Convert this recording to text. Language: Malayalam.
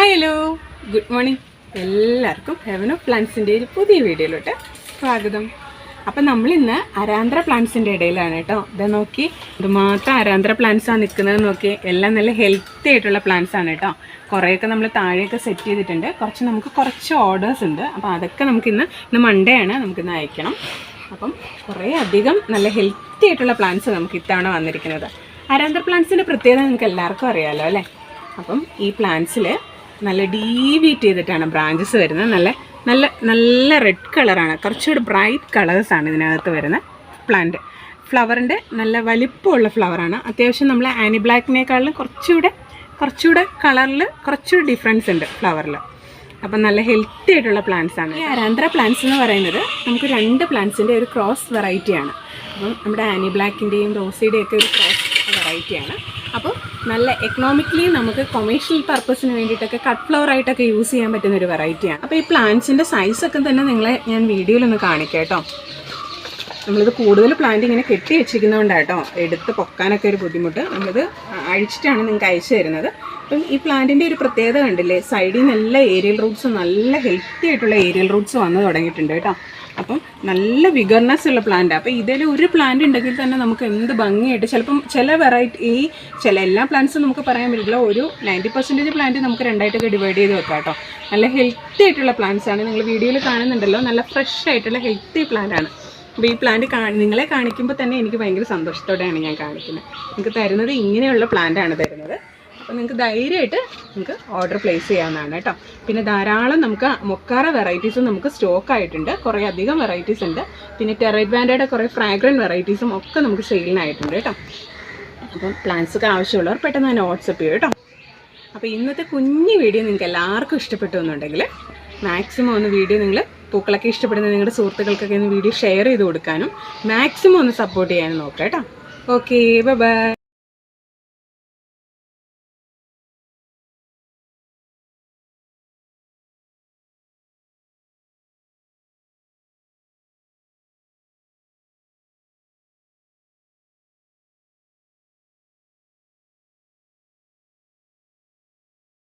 ഹായ് ഹലോ ഗുഡ് മോർണിംഗ് എല്ലാവർക്കും ഹെവൻ ഓഫ് പ്ലാന്റ്സിന്റെ ഒരു പുതിയ വീഡിയോയിലോട്ട് സ്വാഗതം. അപ്പം നമ്മളിന്ന് അരാന്ധ്ര പ്ലാന്റ്സിന്റെ ഇടയിലാണ് കേട്ടോ. ഇത് നോക്കി ഇതുമാത്രം അരാന്ധ്ര പ്ലാന്റ്സാണ് നിൽക്കുന്നത് നോക്കി. എല്ലാം നല്ല ഹെൽത്തി ആയിട്ടുള്ള പ്ലാന്റ്സ് ആണ് കേട്ടോ. കുറേയൊക്കെ നമ്മൾ താഴെയൊക്കെ സെറ്റ് ചെയ്തിട്ടുണ്ട്. കുറച്ച് നമുക്ക് കുറച്ച് ഓർഡേഴ്സ് ഉണ്ട്. അപ്പോൾ അതൊക്കെ നമുക്കിന്ന് ഇന്ന് മൺഡേ ആണ്. നമുക്കിന്ന് അയക്കണം. അപ്പം കുറേ അധികം നല്ല ഹെൽത്തി ആയിട്ടുള്ള പ്ലാന്റ്സ് നമുക്ക് ഇത്തവണ വന്നിരിക്കുന്നത്. അരാന്ധ്ര പ്ലാന്റ്സിന്റെ പ്രത്യേകത നിങ്ങൾക്ക് എല്ലാവർക്കും അറിയാമല്ലോ അല്ലേ? അപ്പം ഈ പ്ലാന്റ്സിൽ നല്ല ഡീവീറ്റ് ചെയ്തിട്ടാണ് ബ്രാഞ്ചസ് വരുന്നത്. നല്ല നല്ല നല്ല റെഡ് കളറാണ് കുറച്ചുകൂടി ബ്രൈറ്റ് കളേഴ്സാണ് ഇതിനകത്ത് വരുന്ന പ്ലാന്റ് ഫ്ലവറിന്റെ നല്ല വലിപ്പമുള്ള ഫ്ലവറാണ് അത്യാവശ്യം നമ്മൾ ആനി ബ്ലാക്കിനേക്കാളും കുറച്ചുകൂടെ കുറച്ചുകൂടെ കളറിൽ കുറച്ചുകൂടി ഡിഫറൻസ് ഉണ്ട് ഫ്ലവറിൽ അപ്പം നല്ല ഹെൽത്തി ആയിട്ടുള്ള പ്ലാന്റ്സ് ആണ്. ഈ പ്ലാന്റ്സ് എന്ന് പറയുന്നത് നമുക്ക് രണ്ട് പ്ലാന്റ്സിന്റെ ഒരു ക്രോസ് വെറൈറ്റിയാണ് അപ്പം നമ്മുടെ ആനി ബ്ലാക്കിന്റെയും റോസിയുടെയൊക്കെ ഒരു ക്രോസ് വെറൈറ്റിയാണ് അപ്പോൾ നല്ല എക്കണോമിക്കലി നമുക്ക് കൊമേഴ്ഷ്യൽ പർപ്പസിന് വേണ്ടിയിട്ടൊക്കെ കട്ട് ഫ്ലവർ ആയിട്ടൊക്കെ യൂസ് ചെയ്യാൻ പറ്റുന്ന ഒരു വെറൈറ്റിയാണ് അപ്പോൾ ഈ പ്ലാന്റ്സിന്റെ സൈസൊക്കെ തന്നെ നിങ്ങളെ ഞാൻ വീഡിയോയിലൊന്ന് കാണിക്കാം കേട്ടോ. നമ്മളിത് കൂടുതൽ പ്ലാന്റ് ഇങ്ങനെ കെട്ടി വെച്ചിരിക്കുന്നതുകൊണ്ടാട്ടോ എടുത്ത് പൊക്കാനൊക്കെ ഒരു ബുദ്ധിമുട്ട്. നമ്മളിത് അഴിച്ചിട്ടാണ് നിങ്ങൾക്ക് അയച്ചു തരുന്നത്. അപ്പം ഈ പ്ലാന്റിന്റെ ഒരു പ്രത്യേകത കണ്ടില്ലേ? സൈഡിൽ നല്ല ഏരിയൽ റൂട്ട്സ് നല്ല ഹെൽത്തി ആയിട്ടുള്ള ഏരിയൽ റൂട്ട്സ് വന്ന് തുടങ്ങിയിട്ടുണ്ട് കേട്ടോ. അപ്പം നല്ല വിഗർനെസ് ഉള്ള പ്ലാന്റ് അപ്പോൾ ഇതിൽ ഒരു പ്ലാന്റ് ഉണ്ടെങ്കിൽ തന്നെ നമുക്ക് എന്ത് ഭംഗിയായിട്ട് ചിലപ്പം ചില വെറൈറ്റി ഈ ചില എല്ലാ പ്ലാന്റ്സും നമുക്ക് പറയാൻ പറ്റില്ല. ഒരു നയന്റി പെർസെന്റേജ് പ്ലാന്റ് നമുക്ക് രണ്ടായിട്ടൊക്കെ ഡിവൈഡ് ചെയ്ത് വെക്കാം കേട്ടോ. നല്ല ഹെൽത്തി ആയിട്ടുള്ള പ്ലാന്റ്സ് ആണ്. നിങ്ങൾ വീഡിയോയിൽ കാണുന്നുണ്ടല്ലോ. നല്ല ഫ്രഷ് ആയിട്ടുള്ള ഹെൽത്തി പ്ലാന്റ് ആണ്. അപ്പോൾ ഈ പ്ലാന്റ് നിങ്ങളെ കാണിക്കുമ്പോൾ തന്നെ എനിക്ക് ഭയങ്കര സന്തോഷത്തോടെയാണ് ഞാൻ കാണിക്കുന്നത് നിങ്ങൾക്ക് തരുന്നത് ഇങ്ങനെയുള്ള പ്ലാന്റാണ് തരുന്നത്. അപ്പോൾ നിങ്ങൾക്ക് ധൈര്യമായിട്ട് നിങ്ങൾക്ക് ഓർഡർ പ്ലേസ് ചെയ്യാവുന്നതാണ് കേട്ടോ. പിന്നെ ധാരാളം നമുക്ക് മൊക്കാറ വെറൈറ്റീസും നമുക്ക് സ്റ്റോക്ക് ആയിട്ടുണ്ട്. കുറേ അധികം വെറൈറ്റീസ് ഉണ്ട്. പിന്നെ ടെറൈറ്റ് ബാൻഡയുടെ കുറേ ഫ്രാഗ്രന്റ് വെറൈറ്റീസും ഒക്കെ നമുക്ക് സെയിലിനായിട്ടുണ്ട് കേട്ടോ. അപ്പം പ്ലാന്റ്സൊക്കെ ആവശ്യമുള്ളവർ പെട്ടെന്ന് തന്നെ വാട്സപ്പ് ചെയ്യും കേട്ടോ. അപ്പോൾ ഇന്നത്തെ കുഞ്ഞു വീഡിയോ നിങ്ങൾക്ക് എല്ലാവർക്കും ഇഷ്ടപ്പെട്ടു എന്നുണ്ടെങ്കിൽ മാക്സിമം ഒന്ന് വീഡിയോ നിങ്ങൾ പൂക്കളൊക്കെ ഇഷ്ടപ്പെടുന്ന നിങ്ങളുടെ സുഹൃത്തുക്കൾക്കൊക്കെ ഒന്ന് വീഡിയോ ഷെയർ ചെയ്ത് കൊടുക്കാനും മാക്സിമം ഒന്ന് സപ്പോർട്ട് ചെയ്യാനും നോക്കാം കേട്ടോ. Okay bye